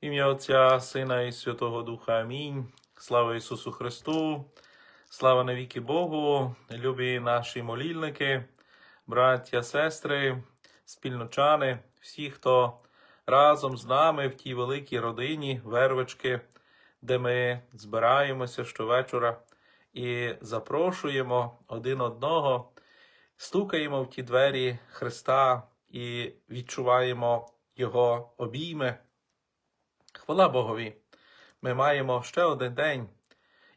Ім'я Отця, Сина і Святого Духа. Амінь. Слава Ісусу Христу, слава навіки Богу, любі наші молільники, браття, сестри, спільночани, всі, хто разом з нами в тій великій родині вервички, де ми збираємося щовечора і запрошуємо один одного, стукаємо в ті двері Христа і відчуваємо Його обійми. Хвала Богові! Ми маємо ще один день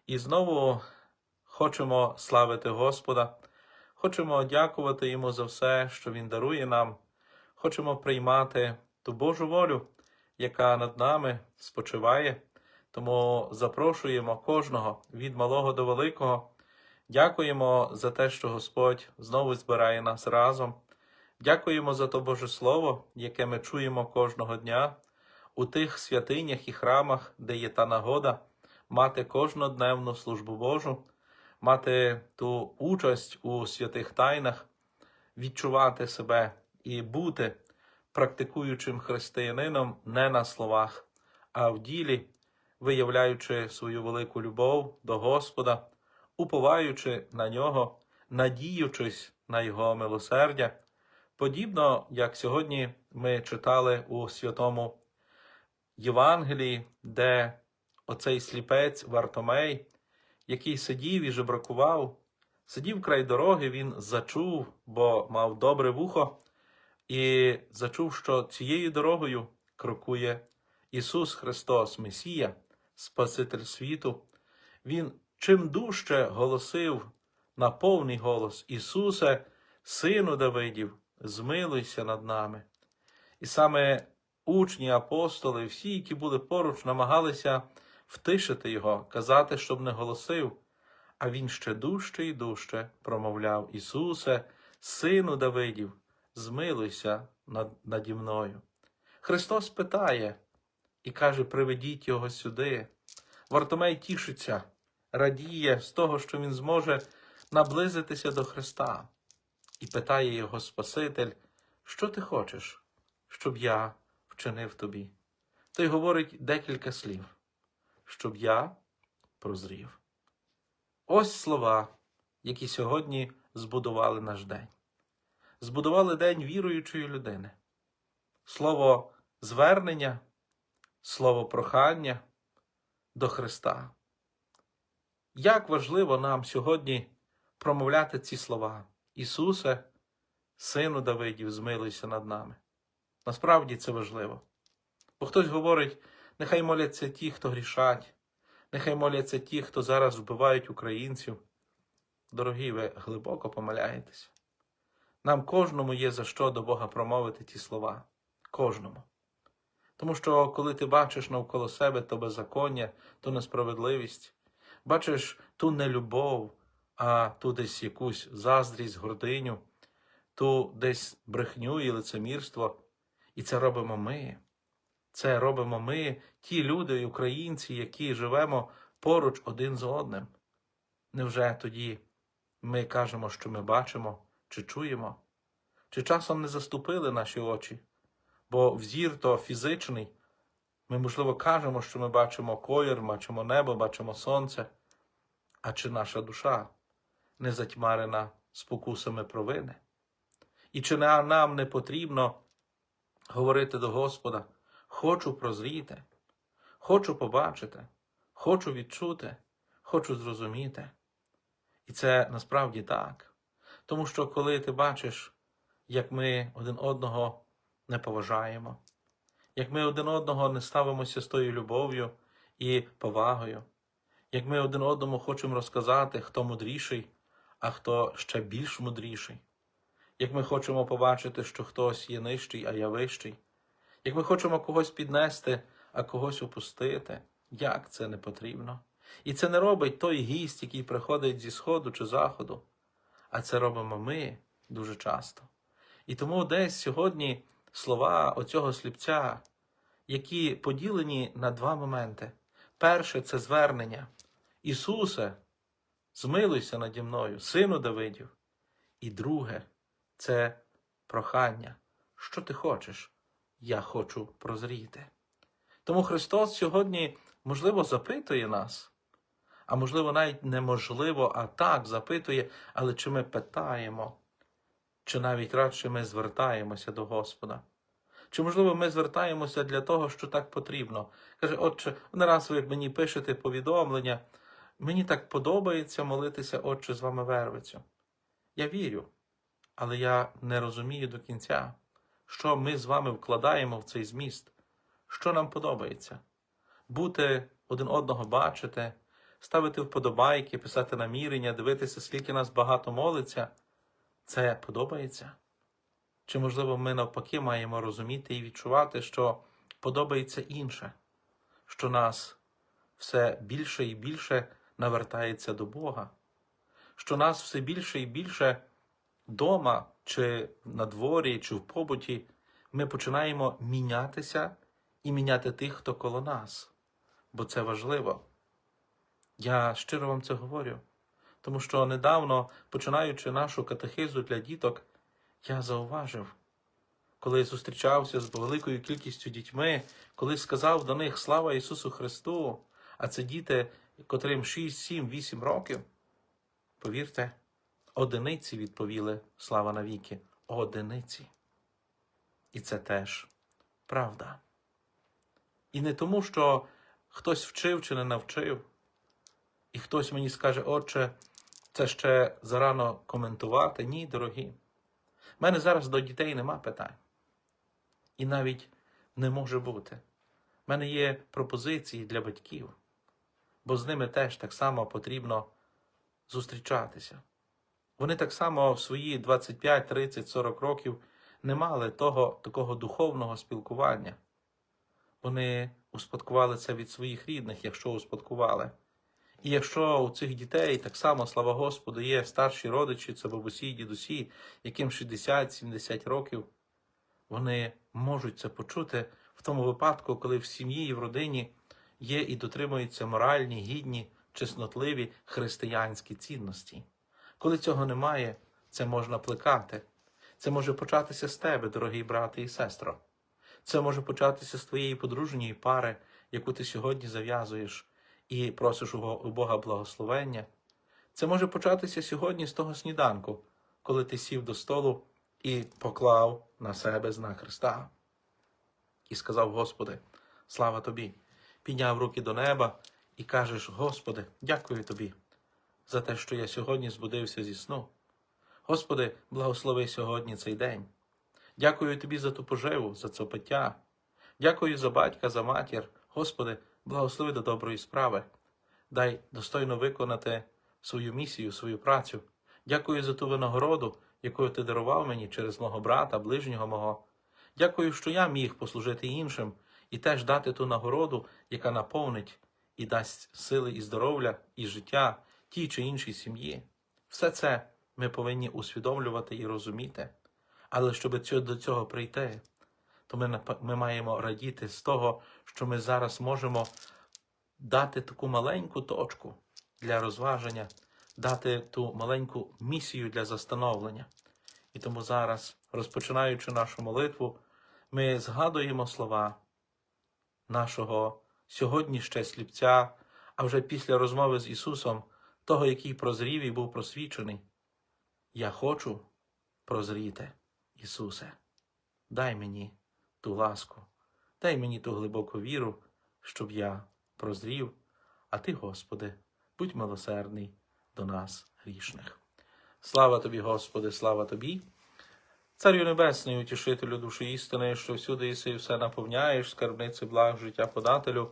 і знову хочемо славити Господа, хочемо дякувати Йому за все, що Він дарує нам, хочемо приймати ту Божу волю, яка над нами спочиває. Тому запрошуємо кожного від малого до великого. Дякуємо за те, що Господь знову збирає нас разом. Дякуємо за то Боже Слово, яке ми чуємо кожного дня у тих святинях і храмах, де є та нагода мати кожнодневну службу Божу, мати ту участь у святих тайнах, відчувати себе і бути практикуючим християнином не на словах, а в ділі, виявляючи свою велику любов до Господа, уповаючи на нього, надіючись на Його милосердя, подібно як сьогодні ми читали у святому Євангелії, де оцей сліпець Вартомей, який сидів і жебракував, сидів край дороги, він зачув, бо мав добре вухо, і зачув, що цією дорогою крокує Ісус Христос, Месія, Спаситель світу. Він чим дужче голосив на повний голос Ісусе, Сину Давидів, змилуйся над нами. І саме учні, апостоли, всі, які були поруч, намагалися втишити його, казати, щоб не голосив. А він ще дужче і дужче промовляв Ісусе, Сину Давидів, змилуйся над, наді мною. Христос питає і каже: Приведіть його сюди. Вартомей тішиться, радіє з того, що він зможе наблизитися до Христа, і питає його Спаситель, що ти хочеш, щоб я вчинив тобі. Той говорить декілька слів, щоб я прозрів. Ось слова, які сьогодні збудували наш день. Збудували день віруючої людини. Слово звернення, слово прохання до Христа. Як важливо нам сьогодні промовляти ці слова. Ісусе, Сину Давидів, змилуйся над нами. Насправді це важливо. Бо хтось говорить, нехай моляться ті, хто грішать, нехай моляться ті, хто зараз вбивають українців. Дорогі, ви глибоко помиляєтеся. Нам кожному є за що до Бога промовити ті слова. Кожному. Тому що, коли ти бачиш навколо себе то беззаконня, то несправедливість, бачиш ту нелюбов, а ту десь якусь заздрість, гординю, ту десь брехню і лицемірство. І це робимо ми. Це робимо ми, ті люди, українці, які живемо поруч один з одним. Невже тоді ми кажемо, що ми бачимо чи чуємо? Чи часом не заступили наші очі? Бо взір то фізичний. Ми, можливо, кажемо, що ми бачимо колір, бачимо небо, бачимо сонце. А чи наша душа не затьмарена спокусами провини? І чи нам не потрібно говорити до Господа, хочу прозріти, хочу побачити, хочу відчути, хочу зрозуміти. І це насправді так. Тому що коли ти бачиш, як ми один одного не поважаємо, як ми один одного не ставимося з тою любов'ю і повагою, як ми один одному хочемо розказати, хто мудріший, а хто ще більш мудріший, як ми хочемо побачити, що хтось є нижчий, а я вищий, як ми хочемо когось піднести, а когось опустити, як це не потрібно. І це не робить той гість, який приходить зі сходу чи заходу, а це робимо ми дуже часто. І тому десь сьогодні слова оцього сліпця, які поділені на два моменти. Перше це звернення. Ісусе, змилуйся наді мною, сину Давидів. І друге це прохання. Що ти хочеш? Я хочу прозріти. Тому Христос сьогодні, можливо, запитує нас, а можливо, навіть неможливо, а так запитує, але чи ми питаємо, чи навіть радше ми звертаємося до Господа. Чи, можливо, ми звертаємося для того, що так потрібно? Каже, отче, не раз ви мені пишете повідомлення, мені так подобається молитися, отче, з вами вервицю. Я вірю, але я не розумію до кінця, що ми з вами вкладаємо в цей зміст, що нам подобається. Бути один одного бачити, ставити вподобайки, писати намірення, дивитися, скільки нас багато молиться. Це подобається? Чи, можливо, ми навпаки маємо розуміти і відчувати, що подобається інше, що нас все більше і більше навертається до Бога, що нас все більше і більше дома, чи на дворі, чи в побуті, ми починаємо мінятися і міняти тих, хто коло нас, бо це важливо. Я щиро вам це говорю, тому що недавно, починаючи нашу катехизу для діток, я зауважив, коли зустрічався з великою кількістю дітьми, коли сказав до них Слава Ісусу Христу, а це діти, котрим 6, 7, 8 років, повірте, одиниці відповіли слава навіки, одиниці. І це теж правда. І не тому, що хтось вчив чи не навчив, і хтось мені скаже, отче, це ще зарано коментувати. Ні, дорогі. У мене зараз до дітей нема питань. І навіть не може бути. У мене є пропозиції для батьків, бо з ними теж так само потрібно зустрічатися. Вони так само в свої 25, 30, 40 років не мали того такого духовного спілкування. Вони успадкували це від своїх рідних, якщо успадкували. І якщо у цих дітей так само, слава Господу, є старші родичі, це бабусі і дідусі, яким 60-70 років, вони можуть це почути в тому випадку, коли в сім'ї і в родині є і дотримуються моральні, гідні, чеснотливі християнські цінності. Коли цього немає, це можна плекати. Це може початися з тебе, дорогий брате і сестро. Це може початися з твоєї подружньої пари, яку ти сьогодні зав'язуєш і просиш у Бога благословення. Це може початися сьогодні з того сніданку, коли ти сів до столу і поклав на себе знак Христа. І сказав, Господи, слава тобі! Підняв руки до неба і кажеш, Господи, дякую тобі за те, що я сьогодні збудився зі сну. Господи, благослови сьогодні цей день. Дякую тобі за ту поживу, за це пиття. Дякую за батька, за матір. Господи, благослови до доброї справи. Дай достойно виконати свою місію, свою працю. Дякую за ту винагороду, яку ти дарував мені через мого брата, ближнього мого. Дякую, що я міг послужити іншим і теж дати ту нагороду, яка наповнить і дасть сили і здоров'я, і життя тій чи іншій сім'ї. Все це ми повинні усвідомлювати і розуміти. Але щоб до цього прийти, то ми, ми маємо радіти з того, що ми зараз можемо дати таку маленьку точку для розваження, дати ту маленьку місію для застановлення. І тому зараз, розпочинаючи нашу молитву, ми згадуємо слова нашого сьогодні ще сліпця, а вже після розмови з Ісусом, того, який прозрів і був просвічений. Я хочу прозріти, Ісусе. Дай мені ту ласку, дай мені ту глибоку віру, щоб я прозрів, а Ти, Господи, будь милосердний до нас грішних. Слава тобі, Господи, слава тобі. Царю Небесний, утішителю душі істини, що всюди єси і все наповняєш, скарбниці благ життя подателю,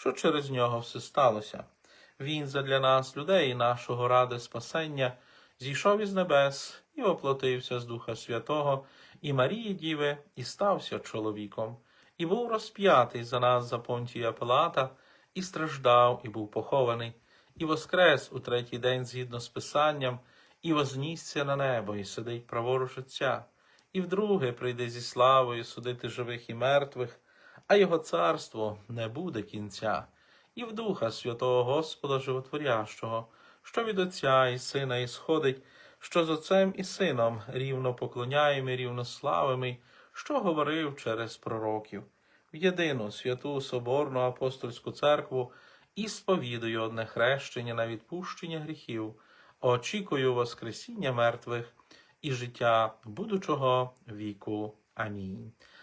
що через нього все сталося. Він задля нас, людей нашого ради спасення, зійшов із небес і оплотився з Духа Святого, і Марії Діви, і стався чоловіком, і був розп'ятий за нас за Понтія Пилата, і страждав, і був похований, і воскрес у третій день згідно з Писанням, і вознісся на небо, і сидить праворуч Отця, і вдруге прийде зі славою судити живих і мертвих, а його царство не буде кінця, і в Духа Святого Господа Животворящого, що від Отця і Сина ісходить, що з Отцем і Сином рівно поклоняємо і рівно славимо, що говорив через пророків, в єдину святу Соборну апостольську церкву і сповідую одне хрещення на відпущення гріхів, очікую Воскресіння мертвих і життя будучого віку. Амінь.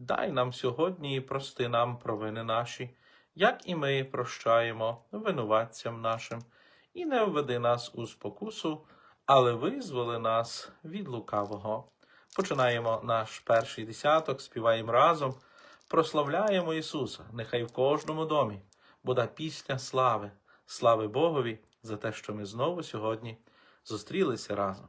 дай нам сьогодні і прости нам провини наші, як і ми прощаємо винуватцям нашим, і не введи нас у спокусу, але визволи нас від лукавого. Починаємо наш перший десяток, співаємо разом, прославляємо Ісуса, нехай в кожному домі буде пісня слави, слави Богові за те, що ми знову сьогодні зустрілися разом.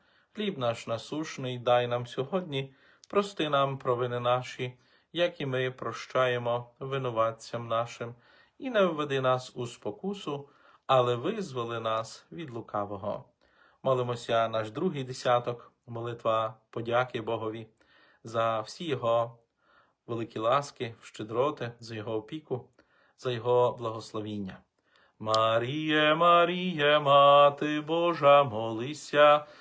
Хліб наш насушний дай нам сьогодні, прости нам провини наші, як і ми прощаємо винуватцям нашим, і не введи нас у спокусу, але визволи нас від лукавого. Молимося наш другий десяток, молитва подяки Богові за всі Його великі ласки, щедроти, за Його опіку, за Його благословіння. Маріє, Маріє, Мати Божа, молися,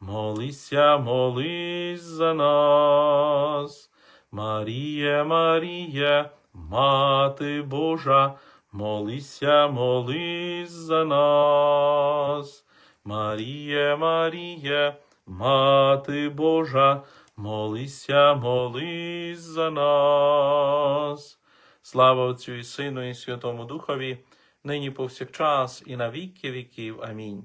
молися, молись за нас. Маріє, Маріє, Мати Божа, молися, молись за нас. Маріє, Маріє, Мати Божа, молися, молись за нас. Слава Отцю і Сину і Святому Духові, нині повсякчас і на віки віків. Амінь.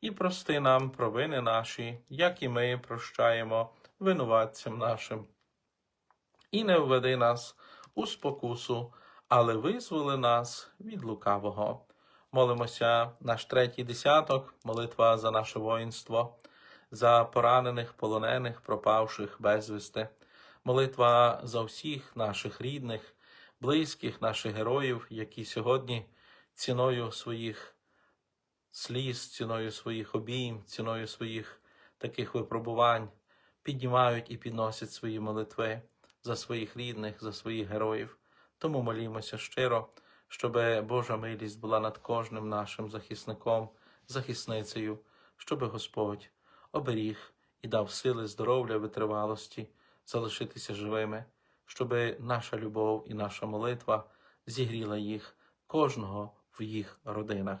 і прости нам провини наші, як і ми прощаємо винуватцям нашим. І не введи нас у спокусу, але визволи нас від лукавого. Молимося наш третій десяток, молитва за наше воїнство, за поранених, полонених, пропавших безвісти, молитва за всіх наших рідних, близьких, наших героїв, які сьогодні ціною своїх сліз, ціною своїх обійм, ціною своїх таких випробувань піднімають і підносять свої молитви за своїх рідних, за своїх героїв. Тому молімося щиро, щоб Божа милість була над кожним нашим захисником, захисницею, щоб Господь оберіг і дав сили, здоров'я, витривалості залишитися живими, щоб наша любов і наша молитва зігріла їх, кожного в їх родинах.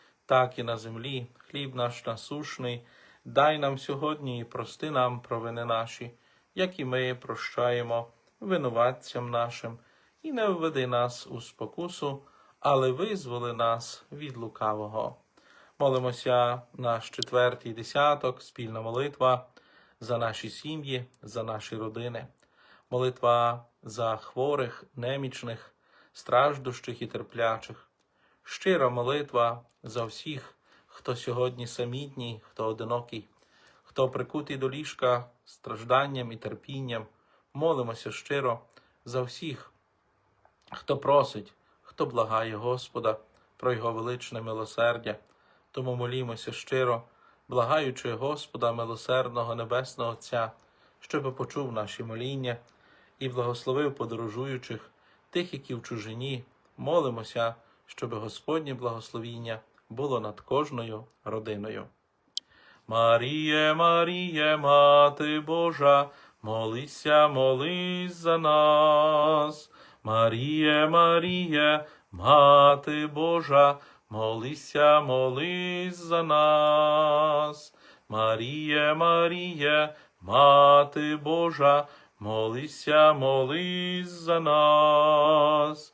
так і на землі. Хліб наш насушний, дай нам сьогодні і прости нам провини наші, як і ми прощаємо винуватцям нашим, і не введи нас у спокусу, але визволи нас від лукавого. Молимося наш четвертий десяток, спільна молитва за наші сім'ї, за наші родини, молитва за хворих, немічних, страждущих і терплячих, щира молитва за всіх, хто сьогодні самітній, хто одинокий, хто прикутий до ліжка стражданням і терпінням. Молимося щиро за всіх, хто просить, хто благає Господа про Його величне милосердя. Тому молімося щиро, благаючи Господа милосердного Небесного Отця, щоб почув наші моління і благословив подорожуючих, тих, які в чужині, молимося, щоб Господнє благословіння було над кожною родиною. Маріє, Маріє, Мати Божа, молися, молись за нас. Маріє, Маріє, Мати Божа, молися, молись за нас. Маріє, Маріє, Мати Божа, молися, молись за нас.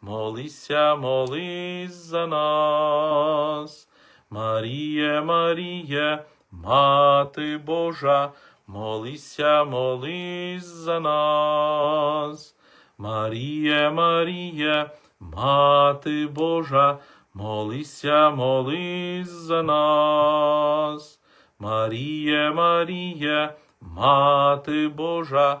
молися, молись за нас. Маріє, Маріє, Мати Божа, молися, молись за нас. Маріє, Маріє, Мати Божа, молися, молись за нас. Маріє, Маріє, Мати Божа,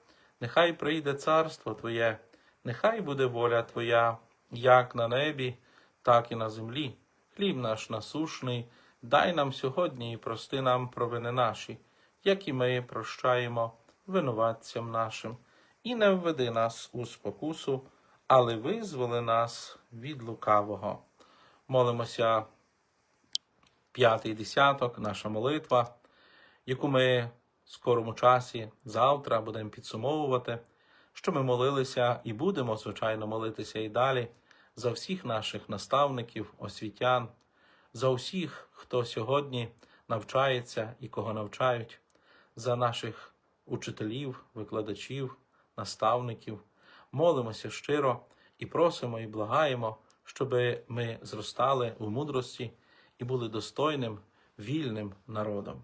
нехай прийде царство Твоє, нехай буде воля Твоя, як на небі, так і на землі. Хліб наш насушний, дай нам сьогодні і прости нам провини наші, як і ми прощаємо винуватцям нашим, і не введи нас у спокусу, але визволи нас від лукавого. Молимося п'ятий десяток, наша молитва, яку ми скорому часі завтра будемо підсумовувати, що ми молилися і будемо, звичайно, молитися і далі за всіх наших наставників, освітян, за усіх, хто сьогодні навчається і кого навчають, за наших учителів, викладачів, наставників. Молимося щиро і просимо і благаємо, щоб ми зростали у мудрості і були достойним, вільним народом.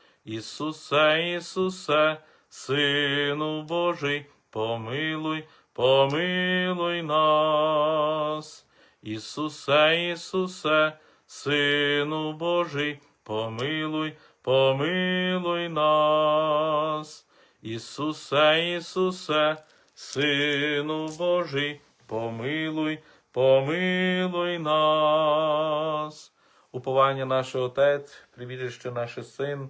Ісусе, Ісусе, Сину Божий, помилуй, помилуй нас. Ісусе, Ісусе, Сину Божий, помилуй, помилуй нас. Ісусе, Ісусе, Сину Божий, помилуй, помилуй нас. Уповання наше Отець, прибіжище наше Син,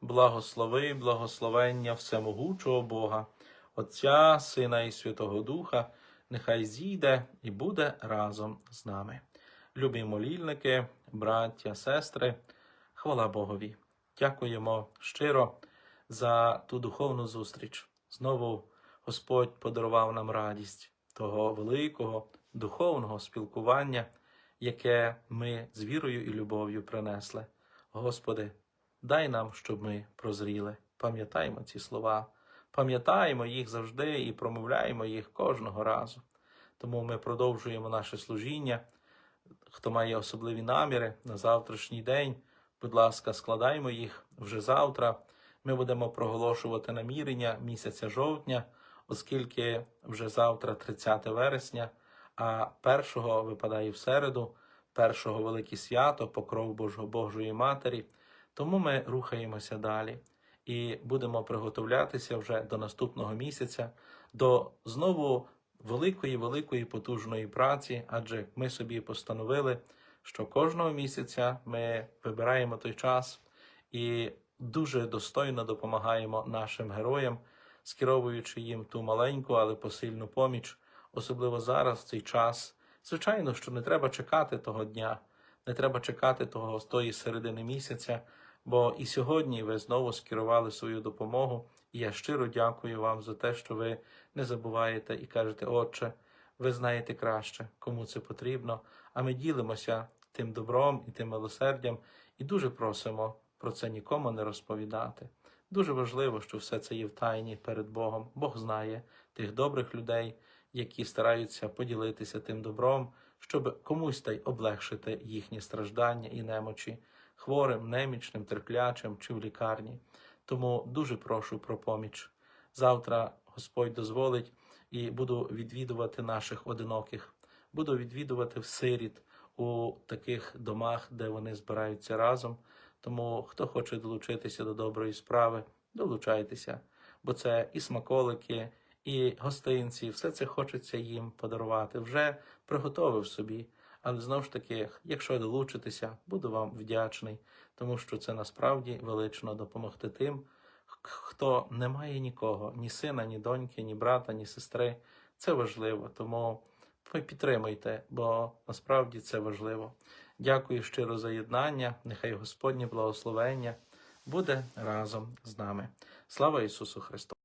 благослови, благословення всемогучого Бога, Отця, Сина і Святого Духа, нехай зійде і буде разом з нами. Любі молільники, браття, сестри, хвала Богові. Дякуємо щиро за ту духовну зустріч. Знову Господь подарував нам радість того великого духовного спілкування, яке ми з вірою і любов'ю принесли. Господи, дай нам, щоб ми прозріли. Пам'ятаємо ці слова, пам'ятаємо їх завжди і промовляємо їх кожного разу. Тому ми продовжуємо наше служіння. Хто має особливі наміри на завтрашній день, будь ласка, складаймо їх вже завтра. Ми будемо проголошувати намірення місяця жовтня, оскільки вже завтра 30 вересня, а першого випадає в середу, першого велике свято, покров Божого Божої Матері. Тому ми рухаємося далі і будемо приготовлятися вже до наступного місяця, до знову великої, великої потужної праці, адже ми собі постановили, що кожного місяця ми вибираємо той час і дуже достойно допомагаємо нашим героям, скеровуючи їм ту маленьку, але посильну поміч, особливо зараз, в цей час. Звичайно, що не треба чекати того дня, не треба чекати того тої середини місяця, бо і сьогодні ви знову скерували свою допомогу. І я щиро дякую вам за те, що ви не забуваєте і кажете, Отче, ви знаєте краще, кому це потрібно, а ми ділимося тим добром і тим милосердям, і дуже просимо про це нікому не розповідати. Дуже важливо, що все це є в тайні перед Богом. Бог знає тих добрих людей, які стараються поділитися тим добром, щоб комусь та й облегшити їхні страждання і немочі, хворим, немічним, терплячим чи в лікарні. Тому дуже прошу про поміч. Завтра Господь дозволить і буду відвідувати наших одиноких, буду відвідувати в сиріт у таких домах, де вони збираються разом. Тому хто хоче долучитися до доброї справи, долучайтеся, бо це і смаколики, і гостинці, все це хочеться їм подарувати. Вже приготовив собі. Але знову ж таки, якщо долучитеся, буду вам вдячний, тому що це насправді велично допомогти тим, хто не має нікого, ні сина, ні доньки, ні брата, ні сестри. Це важливо, тому ви підтримуйте, бо насправді це важливо. Дякую щиро за єднання. Нехай Господнє благословення буде разом з нами. Слава Ісусу Христу!